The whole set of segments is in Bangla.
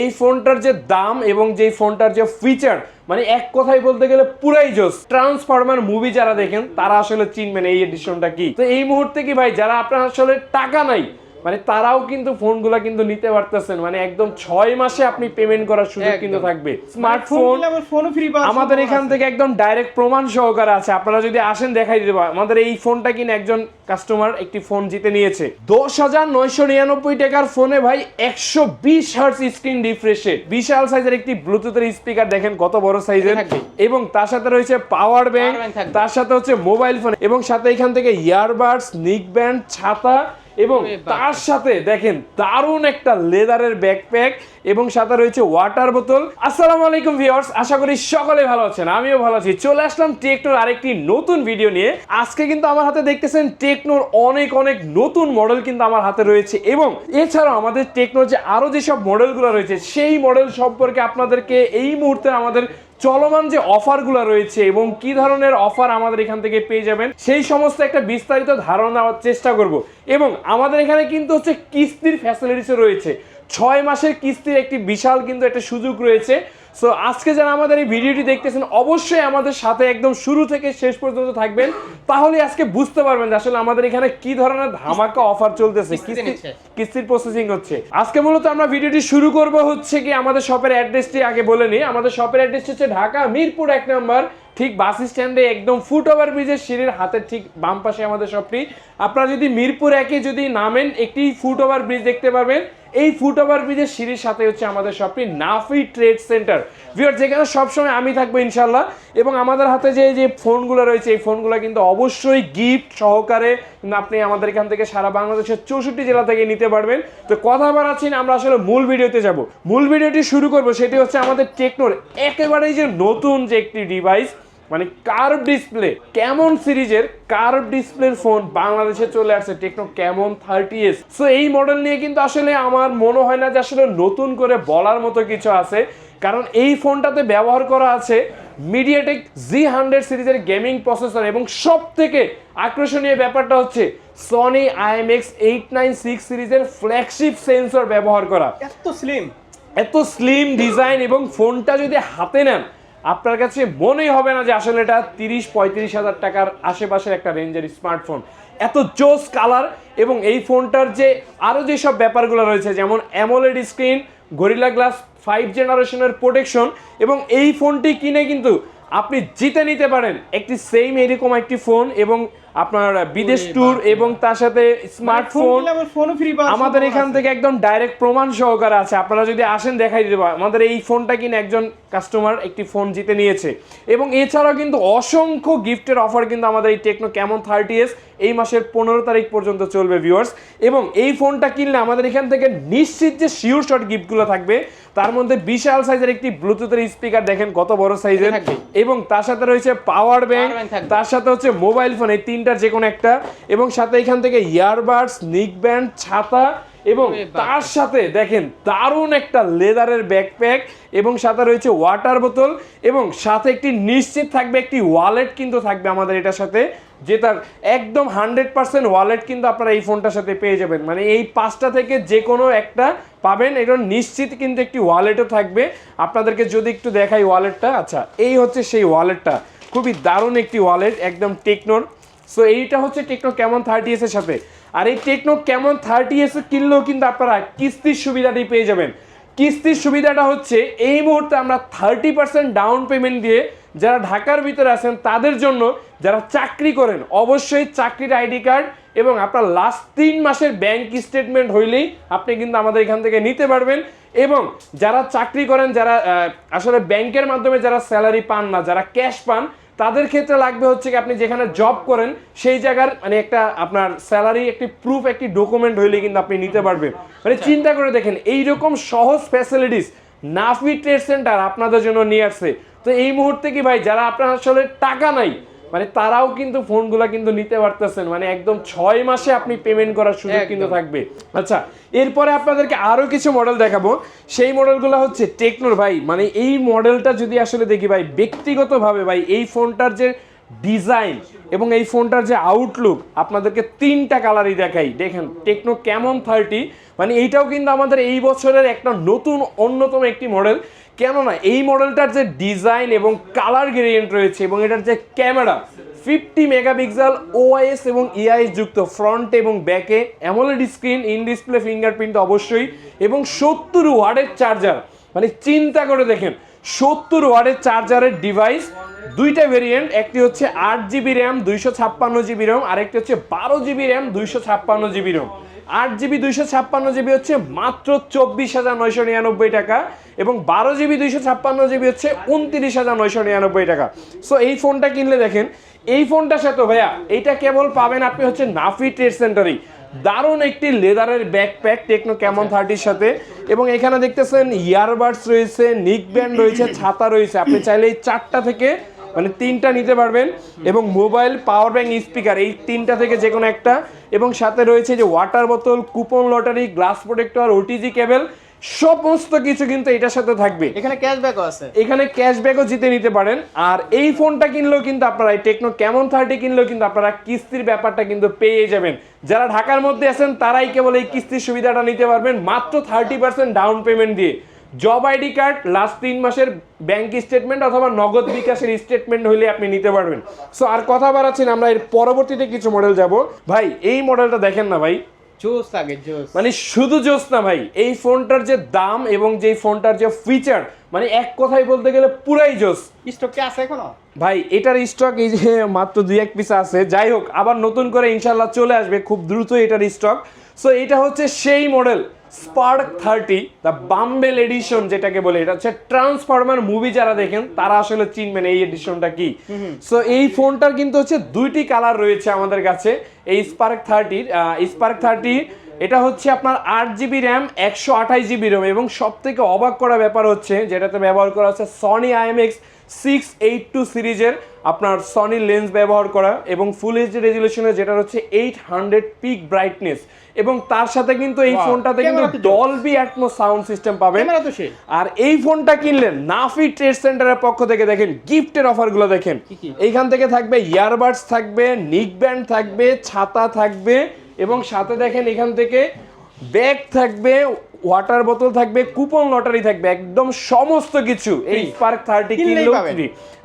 এই ফোনটার যে দাম এবং যে ফোনটার যে ফিচার মানে এক কথায় বলতে গেলে পুরাই জোস। ট্রান্সফরমার মুভি যারা দেখেন, তারা আসলে চিনবেন এই এডিশনটা কি। তো এই মুহূর্তে কি ভাই, যারা আপনার আসলে টাকা নাই মানে তারাও কিন্তু ফোনগুলা কিন্তু নিতে পারতেছেন। মানে একদম ছয় মাসে আপনি পেমেন্ট করার সুযোগ কিন্তু থাকবে। স্মার্টফোন পাওয়া আমাদের এখান থেকে একদম ডাইরেক্ট প্রমাণ সহকারে আছে। আপনারা যদি আসেন দেখাই দিতে পারেন আমাদের এই ফোনটা কিনে একজন কাস্টমার একটি ফোন জিতে নিয়েছে। দশ হাজার নয়শো নিরানব্বই টাকার ফোনে ভাই একশো বিশ হার্স স্ক্রিন রিফ্রেশে বিশাল সাইজের একটি ব্লুটুথের স্পিকার দেখেন কত বড় সাইজের। এবং তার সাথে রয়েছে পাওয়ার ব্যাংক তার সাথে হচ্ছে মোবাইল ফোন এবং সাথে এখান থেকে ইয়ারবাডস নিক ব্যান্ড ছাতা এবং তার সাথে দেখেন দারুণ একটা লেদারের ব্যাকপ্যাক এবং সাথে রয়েছে ওয়াটার বোতল আসসালামু আলাইকুম ভিউয়ার্স আশা করি সকলে ভালো আছেন আমিও ভালো আছি। চলে আসলাম টেকনোর আরেকটি নতুন ভিডিও নিয়ে। আজকে কিন্তু আমার হাতে দেখতেছেন টেকনোর অনেক অনেক নতুন মডেল কিন্তু আমার হাতে রয়েছে এবং এছাড়াও আমাদের টেকনোর যে আরও যেসব মডেলগুলো রয়েছে সেই মডেল সম্পর্কে আপনাদেরকে এই মুহূর্তে আমাদের চলমান যে অফারগুলো রয়েছে এবং কি ধরনের অফার আমাদের এখান থেকে পেয়ে যাবেন, সেই সমস্ত একটা বিস্তারিত ধারণা চেষ্টা করব। এবং আমাদের এখানে কিন্তু হচ্ছে কিস্তির ফ্যাসিলিটিসও রয়েছে। ছয় মাসের কিস্তির একটি বিশাল কিন্তু একটা সুযোগ রয়েছে। সো আজকে যারা আমাদের এই ভিডিওটি দেখতেছেন অবশ্যই আমাদের সাথে একদম শুরু থেকে শেষ পর্যন্ত থাকবেন। তাহলে আজকে বুঝতে পারবেন যে আসলে আমাদের এখানে কি ধরনের ধামাকা অফার চলতেছে কিস্তি কিস্তির প্রসেসিং হচ্ছে। আজকে মূলত আমরা ভিডিওটি শুরু করব হচ্ছে কি আমাদের শপের অ্যাড্রেসটি আগে বলে নিই। আমাদের শপের অ্যাড্রেস হচ্ছে ঢাকা মিরপুর এক নম্বর। ঠিক বাস স্ট্যান্ডে একদম ফুট ওভার ব্রিজের সিঁড়ির হাতের ঠিক বাম পাশে আমাদের শপটি আপনারা যদি মিরপুর একে যদি নামেন একটি ফুট ওভার ব্রিজ দেখতে পাবেন। এই ফুট ওভার ব্রিজের সিঁড়ির সাথে হচ্ছে আমাদের শপটি নাফি ট্রেড সেন্টার। ভিউয়ার যেখানে সবসময় আমি থাকব ইনশাল্লাহ এবং আমাদের হাতে যে যে ফোনগুলো রয়েছে, এই ফোনগুলো কিন্তু অবশ্যই গিফট সহকারে আপনি আমাদের এখান থেকে সারা বাংলাদেশের চৌষট্টি জেলা থেকে নিতে পারবেন। তো কথা বাড়াচ্ছি আমরা আসলে মূল ভিডিওতে যাব। মূল ভিডিওটি শুরু করব, সেটি হচ্ছে আমাদের টেকনোর একেবারেই যে নতুন যে একটি ডিভাইস মানে কার্ভ ডিসপ্লে কেমন সিরিজের কার্ভ ডিসপ্লের ফোন বাংলাদেশে চলে আসছে Tecno Camon thirty S so এই মডেল নিয়ে কিন্তু আসলে আমার মনে হয় না যে আসলে নতুন করে বলার মতো কিছু আছে। কারণ এই ফোনটাতে ব্যবহার করা আছে মিডিয়াটেক জি হান্ড্রেড সিরিজের গেমিং প্রসেসর এবং সব থেকে আকর্ষণীয় ব্যাপারটা হচ্ছে Sony IMX eight nine six সিরিজের ফ্ল্যাগশিপ সেন্সর ব্যবহার করা। এত স্লিম এত স্লিম ডিজাইন এবং ফোনটা যদি হাতে নেন আপনার কাছে মনেই হবে না যে আসলে এটা তিরিশ, পঁয়ত্রিশ হাজার টাকার আশেপাশের একটা রেঞ্জের স্মার্টফোন। এত জোস কালার এবং এই ফোনটার যে আরও যেসব ব্যাপারগুলো রয়েছে, যেমন AMOLED screen Gorilla glass five জেনারেশনের প্রোটেকশন এবং এই ফোনটি কিনে কিন্তু আপনি জিতে নিতে পারেন একটি সেম এরকম একটি ফোন এবং আপনার বিদেশ ট্যুর এবং তার সাথে স্মার্টফোন পাওয়া আমাদের এখান থেকে একদম ডাইরেক্ট প্রমাণ সহকারে আছে। আপনারা যদি আসেন দেখাই দিতে পারেন আমাদের এই ফোনটা কিনে একজন কাস্টমার একটি ফোন জিতে নিয়েছে। এবং এছাড়াও কিন্তু অসংখ্য গিফটের অফার কিন্তু আমাদের এই টেকনো কেমন থার্টি এস এই মাসের পনেরো তারিখ পর্যন্ত চলবে ভিউয়ার্স এবং এই ফোনটা কিনলে আমাদের এখান থেকে নিশ্চিত যে শিওর শট গিফটগুলো থাকবে। তার মধ্যে বিশাল সাইজের একটি ব্লুটুথের স্পিকার দেখেন কত বড় সাইজের। এবং তার সাথে রয়েছে পাওয়ার ব্যাংক তার সাথে হচ্ছে মোবাইল ফোন এই তিনটার যে কোনো একটা এবং সাথে এখান থেকে ইয়ারবাডস নিক ব্যান্ড ছাতা এবং তার সাথে দেখেন দারুণ একটা লেদারের ব্যাকপ্যাক এবং সাথে রয়েছে ওয়াটার বোতল এবং সাথে একটি নিশ্চিত থাকবে একটি ওয়ালেট কিন্তু থাকবে আমাদের এটার সাথে যেটার একদম হান্ড্রেড পার্সেন্ট ওয়ালেট কিন্তু আপনারা এই ফোনটার সাথে পেয়ে যাবেন। মানে এই পাঁচটা থেকে যে কোনো একটা পাবেন এটা নিশ্চিত কিন্তু একটি ওয়ালেটও থাকবে। আপনাদেরকে যদি একটু দেখাই ওয়ালেটটা আচ্ছা এই হচ্ছে সেই ওয়ালেটটা খুবই দারুণ একটি ওয়ালেট একদম টেকনোর। সো এইটা হচ্ছে টেকনো কেমন থার্টি এস এর সাথে। আর এই টেকনো কেমন থার্টি এস কিনলেও কিন্তু আপনারা কিস্তির সুবিধাটি পেয়ে যাবেন। কিস্তির সুবিধাটা হচ্ছে, এই মুহূর্তে আমরা থার্টি পার্সেন্ট ডাউন পেমেন্ট দিয়ে যারা ঢাকার ভিতরে আছেন, তাদের জন্য যারা চাকরি করেন, অবশ্যই চাকরির আইডি কার্ড এবং আপনার লাস্ট তিন মাসের ব্যাংক স্টেটমেন্ট হইলেই আপনি কিন্তু আমাদের এখান থেকে নিতে পারবেন। এবং যারা চাকরি করেন, যারা আসলে ব্যাংকের মাধ্যমে যারা স্যালারি পান না, যারা ক্যাশ পান তাদের ক্ষেত্রে লাগবে হচ্ছে কি আপনি যেখানে জব করেন সেই জায়গার মানে একটা আপনার স্যালারি একটি প্রুফ একটি ডকুমেন্ট হইলে কিন্তু আপনি নিতে পারবেন। মানে চিন্তা করে দেখেন এইরকম সহজ ফ্যাসিলিটিস নাফি ট্রেড সেন্টার আপনাদের জন্য নিয়ে আসছে। তো এই মুহূর্তে কি ভাই যারা আপনার আসলে টাকা নাই মানে তারাও কিন্তু ফোনগুলা কিন্তু নিতে পারতেছেন। মানে একদম ছয় মাসে আপনি পেমেন্ট করার সুযোগ কিন্তু থাকবে। আচ্ছা এরপরে আপনাদেরকে আরও কিছু মডেল দেখাবো। সেই মডেলগুলো হচ্ছে টেকনোর ভাই। মানে এই মডেলটা যদি আসলে দেখি ভাই ব্যক্তিগতভাবে ভাই এই ফোনটার যে ডিজাইন এবং এই ফোনটার যে আউটলুক আপনাদেরকে তিনটা কালারই দেখাই। দেখেন টেকনো কেমন থার্টি মানে এইটাও কিন্তু আমাদের এই বছরের একটা নতুন অন্যতম একটি মডেল কেননা এই মডেলটার যে ডিজাইন এবং কালার গ্রেডিয়েন্ট রয়েছে এবং এটার যে ক্যামেরা ফিফটি মেগাপিক্সেল ওআইএস এবং ইআইএস যুক্ত ফ্রন্টে এবং ব্যাকে AMOLED screen in display fingerprint অবশ্যই এবং সত্তর ওয়ার্ডের চার্জার মানে চিন্তা করে দেখেন, সত্তর ওয়ার্ডের চার্জারের ডিভাইস দুইটা ভেরিয়েন্ট একটি হচ্ছে আট জিবি র্যাম দুইশো ছাপ্পান্ন জিবি র্যাম আরেকটি হচ্ছে বারো জিবি র্যাম দুইশো ছাপ্পান্ন জিবি র্যাম আট জিবি দুইশো ছাপ্পান্ন জিবি হচ্ছে মাত্র চব্বিশ হাজার নয়শো নিরানব্বই টাকা এবং বারো জিবি দুইশো ছাপ্পান্ন জিবি হচ্ছে উনত্রিশ হাজার নয়শো নিরানব্বই টাকা। সো এই ফোনটা কিনলে দেখেন, এই ফোনটার সাথে ভাইয়া এইটা কেবল পাবেন আপনি হচ্ছে নাফি ট্রেড সেন্টারেই দারুণ একটি লেদারের ব্যাকপ্যাক টেকনো ক্যামন থার্টির সাথে। এবং এখানে দেখতেছেন ইয়ারবাডস রয়েছে নিক ব্যান্ড রয়েছে, ছাতা রয়েছে। আপনি চাইলে এই চারটা থেকে মানে তিনটা নিতে পারবেন এবং মোবাইল পাওয়ার ব্যাংক স্পিকার এই তিনটা থেকে যে কোনো একটা। এবং সাথে রয়েছে যে ওয়াটার বোতল coupon lottery glass protector OTG cable সমস্ত কিছু কিন্তু এটার সাথে থাকবে। এখানে ক্যাশব্যাকও আছে। এখানে ক্যাশব্যাকও জিতে নিতে পারেন। আর এই ফোনটা কিনলেও কিন্তু আপনারা এই টেকনো কেমন থার্টি কিনলেও কিন্তু আপনারা কিস্তির ব্যাপারটা কিন্তু পেয়ে যাবেন। যারা ঢাকার মধ্যে আছেন তারাই কেবল এই কিস্তির সুবিধাটা নিতে পারবেন মাত্র থার্টি পার্সেন্ট ডাউন পেমেন্ট দিয়ে। জব আইডি কার্ড লাস্ট তিন মাসের ব্যাংক স্টেটমেন্ট অথবা নগদ বিকাশের স্টেটমেন্ট হইলে আপনি নিতে পারবেন। সো আর কথা বাড়াচ্ছেন আমরা এর পরবর্তীতে কিছু মডেল যাব। ভাই এই মডেলটা দেখেন না ভাই? জোস লাগে জোস। মানে শুধু জোস না ভাই এই ফোনটার যে দাম এবং যে ফোনটার যে ফিচার মানে এক কথায় বলতে গেলে পুরাই জোস। স্টক কি আছে এখনও? ভাই এটার স্টক এই যে মাত্র দুই এক পিস আছে। যাই হোক আবার নতুন করে ইনশাল্লাহ চলে আসবে খুব দ্রুত এটার স্টক সো এটা হচ্ছে সেই model Spark thirty the Bumble edition যেটাকে বলে এটা হচ্ছে ট্রান্সফরমার মুভি যারা দেখেন তারা আসলে চিনবেন এই এডিশনটা কি। সো এই ফোনটার কিন্তু হচ্ছে দুইটি কালার রয়েছে আমাদের কাছে এই স্পার্ক থার্টির স্পার্ক থার্টি এটা হচ্ছে আপনার আট জিবি র্যাম একশো আঠাশ জিবি র্যাম এবং সব থেকে অবাক করা ব্যাপার হচ্ছে যেটাতে ব্যবহার করা হচ্ছে Sony IMX six eight two সিরিজের আপনার সনি লেন্স ব্যবহার করা এবং ফুল এইচডি রেজুলেশনের যেটা হচ্ছে এইট হান্ড্রেড পিক ব্রাইটনেস এবং তার সাথে কিন্তু এই ফোনটাতে কিন্তু। ডলবি অ্যাটমো সাউন্ড সিস্টেম সেই আর এই ফোনটা কিনলে নাফি ট্রেড সেন্টারের পক্ষ থেকে দেখেন গিফটের অফারগুলো দেখেন? এইখান থেকে থাকবে ইয়ারবাডস থাকবে নিক ব্যান্ড থাকবে ছাতা থাকবে এবং সাথে দেখেন এখান থেকে ব্যাগ থাকবে ওয়াটার বোতল থাকবে কুপন লটারি থাকবে একদম সমস্ত কিছু। এই স্পার্ক থার্টি কিনলেও।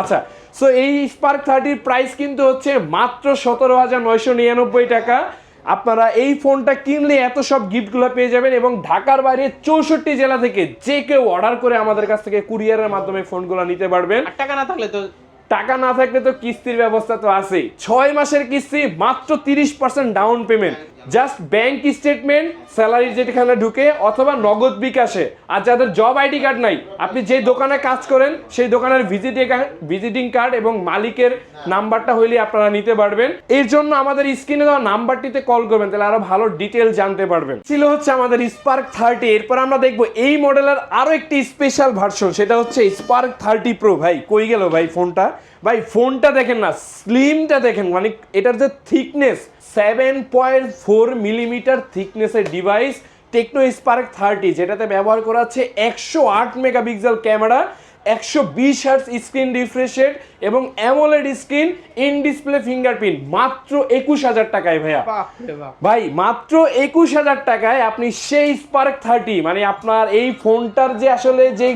আচ্ছা সো এই স্পার্ক থার্টির প্রাইস কিন্তু হচ্ছে মাত্র সতেরো হাজার নয়শো নিরানব্বই টাকা। আপনারা এই ফোনটা কিনলে এত সব গিফটগুলো পেয়ে যাবেন এবং ঢাকার বাইরে চৌষট্টি জেলা থেকে যে কেউ অর্ডার করে আমাদের কাছ থেকে কুরিয়ারের মাধ্যমে ফোনগুলো নিতে পারবেন। টাকা না থাকলে তো টাকা না থাকলে তো কিস্তির ব্যবস্থা তো আছেই। ছয় মাসের কিস্তি মাত্র তিরিশ percent down payment just bank statement salary যেখানে ঢুকে, অথবা নগদ বিকাশে। আর যাদের জব আইডি কার্ড নাই, আপনি যে দোকানে কাজ করেন, সেই দোকানের ভিজিটিং ভিজিটিং কার্ড এবং মালিকের নাম্বারটা হইলে আপনারা নিতে পারবেন। এর জন্য আমাদের স্ক্রিনে দেওয়া নাম্বারটিতে কল করবেন, তাহলে আরও ভালো ডিটেল জানতে পারবেন। ছিল হচ্ছে আমাদের স্পার্ক থার্টি এরপর আমরা দেখব এই মডেলের আরও একটি স্পেশাল ভার্সন সেটা হচ্ছে স্পার্ক থার্টি প্রো ভাই, কই গেল ভাই ফোনটা? ভাই, ফোনটা দেখেন না স্লিমটা দেখেন মানে এটার যে thickness seven point four millimetre থিকনেসের device Tecno Spark thirty যেটাতে ব্যবহার করা হচ্ছে একশো আট মেগাপিক্সেল ক্যামেরা একশো বিশ হার্টস স্ক্রিন রিফ্রেশের এবং AMOLED screen in display fingerprint মাত্র একুশ হাজার টাকায় ভাইয়া। ভাই মাত্র একুশ হাজার টাকায় আপনি সেই স্পার্ক থার্টি মানে আপনার এই ফোনটার যে আসলে যে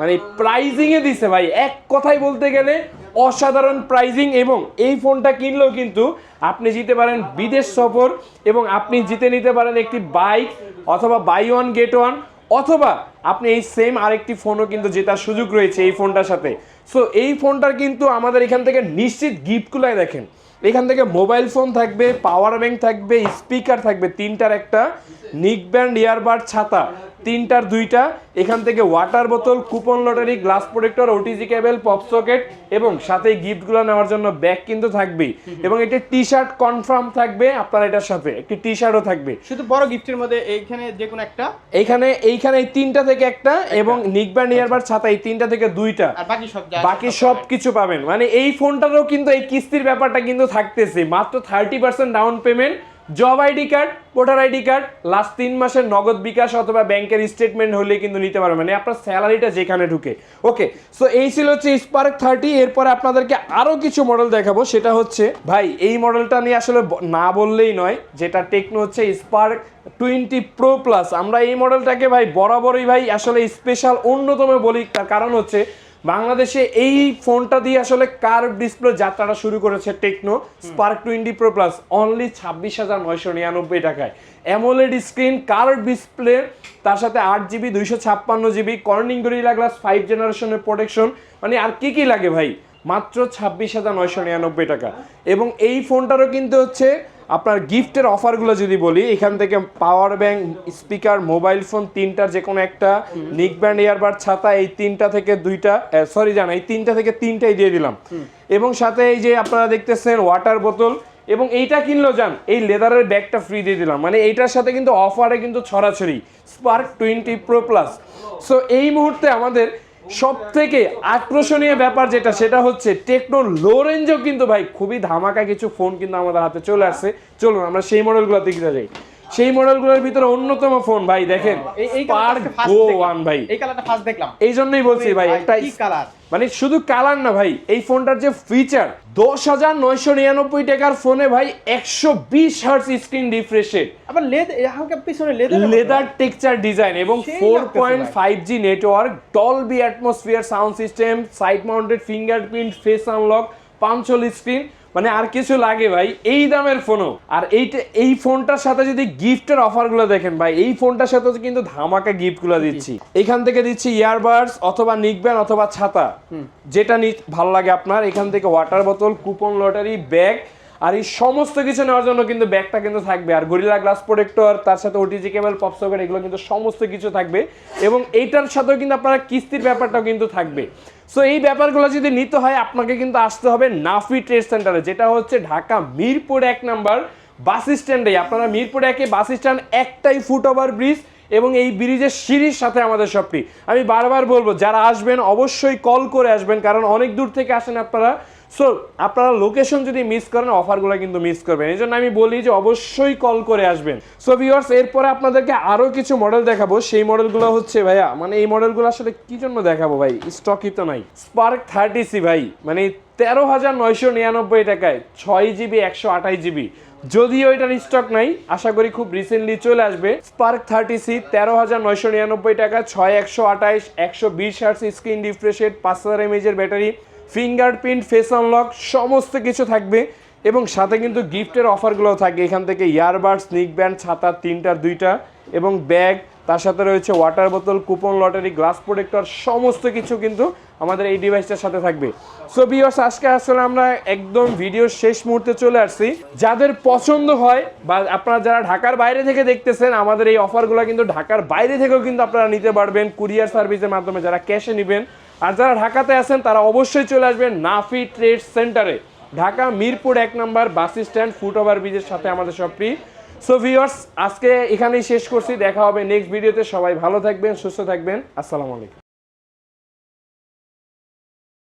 মানে প্রাইজিং এ দিছে ভাই এক কথায় বলতে গেলে অসাধারণ প্রাইজিং এবং এই ফোনটা কিনলেও কিন্তু আপনি জিতে পারেন বিদেশ সফর এবং আপনি জিতে নিতে পারেন একটি বাইক অথবা বাই ওয়ান গেট ওয়ান অথবা আপনি এই সেম আরেকটি ফোনও কিন্তু জেতার সুযোগ রয়েছে এই ফোনটার সাথে। সো এই ফোনটার কিন্তু আমাদের এখান থেকে নিশ্চিত গিফটগুলাই দেখেন। এখান থেকে মোবাইল ফোন থাকবে পাওয়ার ব্যাংক থাকবে স্পিকার থাকবে, তিনটার একটা নিক ব্যান্ড ইয়ারবাড ছাতা। তিনটার দুইটা এখান থেকে ওয়াটার বোতল coupon lottery glass protector OTG cable pop socket এবং সাথে গিফটগুলো নেওয়ার জন্য ব্যাগ কিন্তু থাকবেই। এবং এটি টি শার্ট কনফার্ম থাকবে আপনার এটার সাথে একটি টি শার্টও থাকবে। শুধু বড় গিফটের মধ্যে এইখানে যে কোনো একটা? এইখানে এইখানে এই তিনটা থেকে একটা এবং নিক নিয়ারবার ছাতা এই তিনটা থেকে দুইটা। আর বাকি সব বাকি সব কিছু পাবেন। মানে এই ফোনটারও কিন্তু এই কিস্তির ব্যাপারটা কিন্তু থাকতেছে। মাত্র thirty percent down payment job ID card, voter ID card last তিন মাসের নগদ বিকাশ অথবা ব্যাংকের স্টেটমেন্ট হলে কিন্তু নিতে পারবেন। মানে আপনার স্যালারিটা যেখানে ঢুকে। ওকে সো এই ছিল হচ্ছে স্পার্ক থার্টি এরপরে আপনাদেরকে আরও কিছু মডেল দেখাবো। সেটা হচ্ছে, ভাই, এই মডেলটা নিয়ে আসলে না বললেই নয়, যেটা টেকনো হচ্ছে স্পার্ক টোয়েন্টি প্রো প্লাস আমরা এই মডেলটাকে ভাই, বরাবরই, ভাই, আসলে স্পেশাল অন্যতম বলি। তার কারণ হচ্ছে বাংলাদেশে এই ফোনটা দিয়ে আসলে কার ডিসপ্লে যাত্রাটা শুরু করেছে Tecno Spark twenty pro plus only ছাব্বিশ হাজার নয়শো নিরানব্বই টাকায়। অ্যামোলেড স্ক্রিন কার ডিসপ্লে তার সাথে আট জিবি, দুইশো ছাপ্পান্ন GB Corning Gorilla glass five জেনারেশনের প্রোটেকশন মানে আর কি কি লাগে ভাই? মাত্র ছাব্বিশ হাজার নয়শো নিরানব্বই টাকা। এবং এই ফোনটারও কিন্তু হচ্ছে আপনার গিফটের অফারগুলো যদি বলি, এখান থেকে power bank speaker mobile phone তিনটার যে কোনো একটা নিক ব্যান্ড ইয়ারবাড ছাতা, এই তিনটা থেকে দুইটা সরি জানা, এই তিনটা থেকে তিনটাই দিয়ে দিলাম। এবং সাথে এই যে আপনারা দেখতেছেন ওয়াটার বোতল এবং এইটা কিনলো যান এই লেদারের ব্যাগটা ফ্রি দিয়ে দিলাম। মানে এইটার সাথে কিন্তু অফারে কিন্তু ছড়াছড়ি Spark twenty pro plus so এই মুহূর্তে আমাদের সব থেকে আকর্ষণীয় ব্যাপার যেটা, সেটা হচ্ছে টেকনো লো রেঞ্জও কিন্তু ভাই খুবই ধামাকা কিছু ফোন কিন্তু আমাদের হাতে চলে আসছে। চলুন, আমরা সেই মডেলগুলো দেখতে যাই। সেই মডেলগুলোর ভিতরে অন্যতম ফোন ভাই দেখেন। One ভাই। এই কালারটা ফার্স্ট দেখলাম। এই জন্যই বলছি ভাই একটা কালার মানে শুধু কালার না ভাই এই ফোনটার যে ফিচার দশ হাজার নয়শো নিরানব্বই টাকার ফোনে ভাই একশো বিশ হার্স স্ক্রিন রিফ্রেশের আবার পিছনে লেদার লেদার টেক্সচার ডিজাইন এবং four point five G network Dolby atmosphere sound system side mounted fingerprint face unlock punch hole screen মানে আর কিছু লাগে ভাই এই দামের ফোনও। আর এইটা এই ফোনটার সাথে যদি গিফটের অফারগুলো দেখেন ভাই এই ফোনটার সাথে কিন্তু ধামাকা গিফটগুলো দিচ্ছি। এখান থেকে দিচ্ছি ইয়ারবাডস অথবা নিকব্যান অথবা ছাতা। যেটা নি ভালো লাগে আপনার এখান থেকে ওয়াটার বোতল কুপন লটারি ব্যাগ আর এই সমস্ত কিছু নেওয়ার জন্য কিন্তু ব্যাগটা কিন্তু থাকবে। আর গরিলা গ্লাস প্রোটেক্টর তার সাথে ওটিজি কেবল পপ এগুলো কিন্তু সমস্ত কিছু থাকবে। এবং এইটার সাথেও কিন্তু আপনারা কিস্তির ব্যাপারটাও কিন্তু থাকবে। সো এই ব্যাপারগুলো যদি নিতে হয়, আপনাকে কিন্তু আসতে হবে নাফি ট্রেড সেন্টারে যেটা হচ্ছে ঢাকা মিরপুর এক নাম্বার বাস স্ট্যান্ডে। আপনারা মিরপুর একে বাস স্ট্যান্ড একটাই ফুট ওভার ব্রিজ এবং এই ব্রিজের সিঁড়ির সাথে আমাদের শপটি আমি বারবার বলব, যারা আসবেন অবশ্যই কল করে আসবেন, কারণ অনেক দূর থেকে আসেন আপনারা। সো আপনারা লোকেশন যদি মিস করেন অফারগুলো কিন্তু মিস করবেন। এই জন্য আমি বলি যে অবশ্যই কল করে আসবেন। সো ভিউয়ার্স এরপরে আপনাদেরকে আরও কিছু মডেল দেখাবো। সেই মডেলগুলো হচ্ছে ভাইয়া মানে এই মডেলগুলো আসলে কি জন্য দেখাবো ভাই? স্টকই তো নাই। স্পার্ক থার্টি সি ভাই মানে তেরো হাজার নয়শো নিরানব্বই টাকায় ছয় জিবি, একশো আঠাশ জিবি। যদিও এটার স্টক নাই, আশা করি খুব রিসেন্টলি চলে আসবে। স্পার্ক থার্টি সি তেরো হাজার নয়শো নিরানব্বই টাকা, ছয় একশো আঠাইশ একশো বিশ হার্স স্ক্রিন রিফ্রেশেড পাঁচ হাজার এমএজের ব্যাটারি ফিঙ্গারপ্রিন্ট, ফেস আনলক, সমস্ত কিছু থাকবে এবং সাথে কিন্তু গিফটের অফারগুলোও থাকে। এখান থেকে ইয়ারবাড স্নিক ব্যান্ড ছাতা তিনটার দুইটা এবং ব্যাগ, তার সাথে রয়েছে ওয়াটার বোতল, কুপন, লটারি, গ্লাস প্রোটেক্টর, সমস্ত কিছু কিন্তু আমাদের এই ডিভাইসটার সাথে থাকবে। সো বিয়স আজকে আসলে আমরা একদম ভিডিওর শেষ মুহূর্তে চলে আসছি। যাদের পছন্দ হয় বা আপনারা যারা ঢাকার বাইরে থেকে দেখতেছেন, আমাদের এই অফারগুলো কিন্তু ঢাকার বাইরে থেকেও কিন্তু আপনারা নিতে পারবেন। কুরিয়ার সার্ভিসের মাধ্যমে যারা ক্যাশে নেবেন আর যারা ঢাকাতে আছেন, তারা অবশ্যই চলে আসবেন নাফি ট্রেড সেন্টারে। ঢাকা মিরপুর এক নম্বর বাস স্ট্যান্ড, ফুট ওভার ব্রিজের সাথে আমাদের সব ফ্রি সো ভিউয়ার্স আজকে এখানেই শেষ করছি। দেখা হবে নেক্সট ভিডিওতে সবাই ভালো থাকবেন, সুস্থ থাকবেন। আসসালামু আলাইকুম।